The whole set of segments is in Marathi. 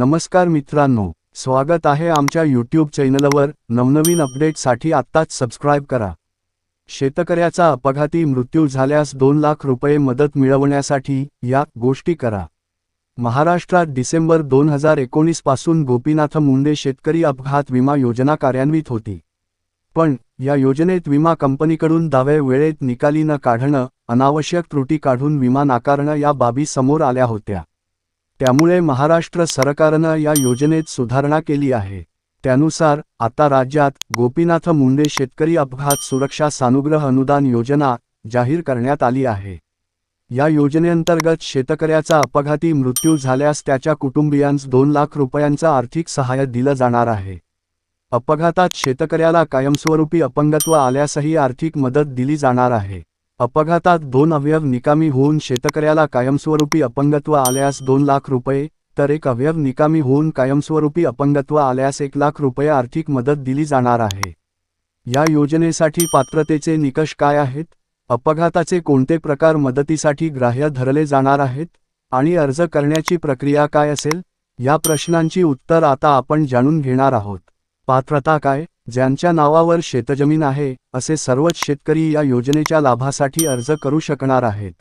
नमस्कार मित्रांनो स्वागत आहे आमच्या यूट्यूब चॅनलवर नवनवीन अपडेटसाठी आत्ताच सबस्क्राईब करा. शेतकऱ्याचा अपघाती मृत्यू झाल्यास दोन लाख रुपये मदत मिळवण्यासाठी या गोष्टी करा. महाराष्ट्रात डिसेंबर दोन हजार एकोणीसपासून गोपीनाथ मुंडे शेतकरी अपघात विमा योजना कार्यान्वित होती. पण या योजनेत विमा कंपनीकडून दावे वेळेत निकाली न काढणं अनावश्यक त्रुटी काढून विमा नाकारणं या बाबी समोर आल्या होत्या. त्यामुळे महाराष्ट्र सरकारनं या योजनेत सुधारणा केली आहे. त्यानुसार आता राज्यात गोपीनाथ मुंडे शेतकरी अपघात सुरक्षा सानुग्रह अनुदान योजना जाहीर करण्यात आली आहे. या योजनेअंतर्गत शेतकऱ्याचा अपघाती मृत्यू झाल्यास त्याच्या कुटुंबियांस दोन लाख रुपयांचं आर्थिक सहाय्य दिलं जाणार आहे. अपघातात शेतकऱ्याला कायमस्वरूपी अपंगत्व आल्यासही आर्थिक मदत दिली जाणार आहे. अपघातात दोन अवयव निकामी होऊन शेतकऱ्याला कायमस्वरूपी अपंगत्व आल्यास दोन लाख रुपये तर एक अवयव निकामी होऊन कायमस्वरूपी अपंगत्व आल्यास एक लाख रुपये आर्थिक मदत दिली जाणार आहे. या योजनेसाठी पात्रतेचे निकष काय आहेत? अपघाताचे कोणते प्रकार मदतीसाठी ग्राह्य धरले जाणार आहेत? आणि अर्ज करण्याची प्रक्रिया काय असेल? या प्रश्नांची उत्तर आता आपण जाणून घेणार आहोत. पात्रता काय ज्यांच्या नावावर शेतजमीन आहे असे सर्वच शेतकरी या योजनेच्या लाभासाठी अर्ज करू शकणार आहेत.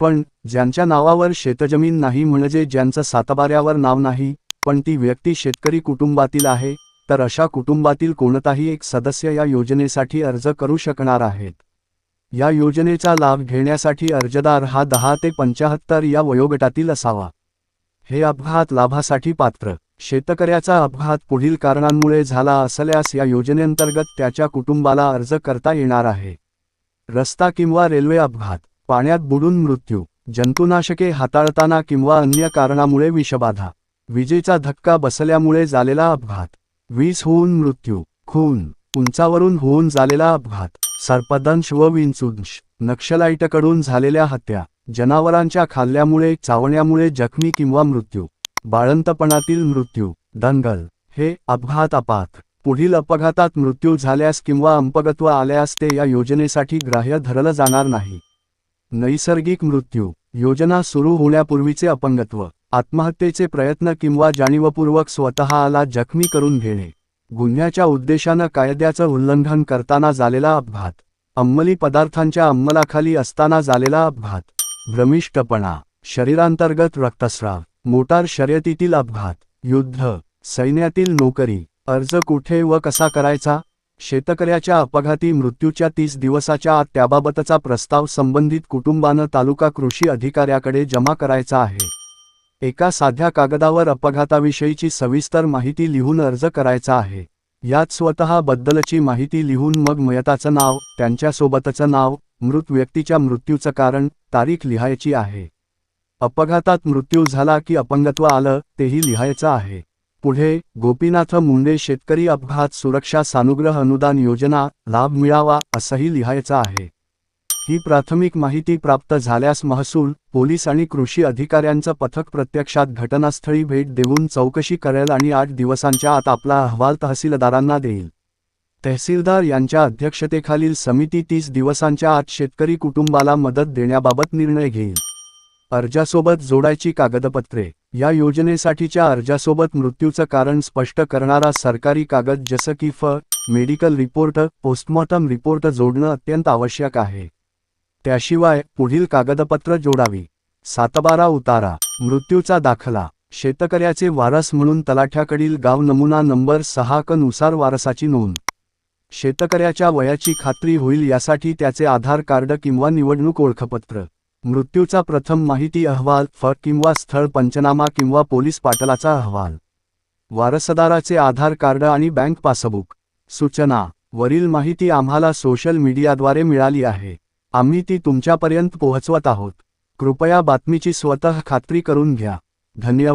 पण ज्यांच्या नावावर शेतजमीन नाही म्हणजे ज्यांचं सातबाऱ्यावर नाव नाही पण ती व्यक्ती शेतकरी कुटुंबातील आहे तर अशा कुटुंबातील कोणताही एक सदस्य या योजनेसाठी अर्ज करू शकणार आहेत. या योजनेचा लाभ घेण्यासाठी अर्जदार हा दहा ते पंचाहत्तर या वयोगटातील असावा. हे अपघात लाभासाठी पात्र. शेतकऱ्याचा अपघात पुढील कारणांमुळे झाला असल्यास या योजनेअंतर्गत त्याच्या कुटुंबाला अर्ज करता येणार आहे. रस्ता किंवा रेल्वे अपघात पाण्यात बुडून मृत्यू जंतुनाशके हाताळताना किंवा अन्य कारणामुळे विषबाधा विजेचा धक्का बसल्यामुळे झालेला अपघात वीज होऊन मृत्यू खून उंचावरून होऊन झालेला अपघात सर्पदंश व विंचुंश नक्षलाईटकडून झालेल्या हत्या जनावरांच्या खाल्ल्यामुळे चावण्यामुळे जखमी किंवा मृत्यू. बाळंतपणातील मृत्यू दंगल हे अपघात अपात. पुढील अपघातात मृत्यू झाल्यास किंवा अंपगत्व आल्यास ते या योजनेसाठी ग्राह्य धरलं जाणार नाही. नैसर्गिक मृत्यू योजना सुरू होण्यापूर्वीचे अपंगत्व आत्महत्येचे प्रयत्न किंवा जाणीवपूर्वक स्वतःला जखमी करून घेणे. गुन्ह्याच्या उद्देशानं कायद्याचं उल्लंघन करताना झालेला अपघात. अंमली पदार्थांच्या अंमलाखाली असताना झालेला अपघात. भ्रमिष्टपणा शरीरांतर्गत रक्तस्राव. मोटार शर्यतीतील अपघात युद्ध सैन्यातील नोकरी अर्ज कुठे व कसा करायचा शेतकऱ्याच्या अपघाती मृत्यूच्या तीस दिवसाच्या आत त्याबाबतचा प्रस्ताव संबंधित कुटुंबानं तालुका कृषी अधिकाऱ्याकडे जमा करायचा आहे. एका साध्या कागदावर अपघाताविषयीची सविस्तर माहिती लिहून अर्ज करायचा आहे. यात स्वतः बद्दलची माहिती लिहून मग मयताचं नाव त्यांच्यासोबतचं नाव मृत व्यक्तीच्या मृत्यूचं कारण तारीख लिहायची आहे. अपघातात मृत्यू झाला की अपंगत्व आलं तेही लिहायचं आहे. पुढे गोपीनाथ मुंडे शेतकरी अपघात सुरक्षा सानुग्रह अनुदान योजना लाभ मिळावा असंही लिहायचं आहे. ही प्राथमिक माहिती प्राप्त झाल्यास महसूल पोलीस आणि कृषी अधिकाऱ्यांचं पथक प्रत्यक्षात घटनास्थळी भेट देऊन चौकशी करेल आणि आठ दिवसांच्या आत आपला अहवाल तहसीलदारांना देईल. तहसीलदार यांच्या अध्यक्षतेखालील समिती तीस दिवसांच्या आत शेतकरी कुटुंबाला मदत देण्याबाबत निर्णय घेईल. अर्जासोबत जोडायची कागदपत्रे. या योजनेसाठीच्या अर्जासोबत मृत्यूचं कारण स्पष्ट करणारा सरकारी कागद जसं की फ मेडिकल रिपोर्ट पोस्टमॉर्टम रिपोर्ट जोडणं अत्यंत आवश्यक आहे. त्याशिवाय पुढील कागदपत्र जोडावी. सातबारा उतारा. मृत्यूचा दाखला. शेतकऱ्याचे वारस म्हणून तलाठ्याकडील गाव नमुना नंबर सहा क नुसार वारसाची नोंद. शेतकऱ्याच्या वयाची खात्री होईल यासाठी त्याचे आधार कार्ड किंवा निवडणूक ओळखपत्र. मृत्यूचा प्रथम माहिती अहवाल फ किंवा स्थळ पंचनामा किंवा पोलीस पाटलाचा अहवाल. वारसदाराचे आधार कार्ड आणि बँक पासबुक. सूचना. वरील माहिती आम्हाला सोशल मीडियाद्वारे मिळाली आहे. आम्ही ती तुमच्यापर्यंत पोहोचवत आहोत. कृपया बातमीची स्वतः खात्री करून घ्या. धन्यवाद.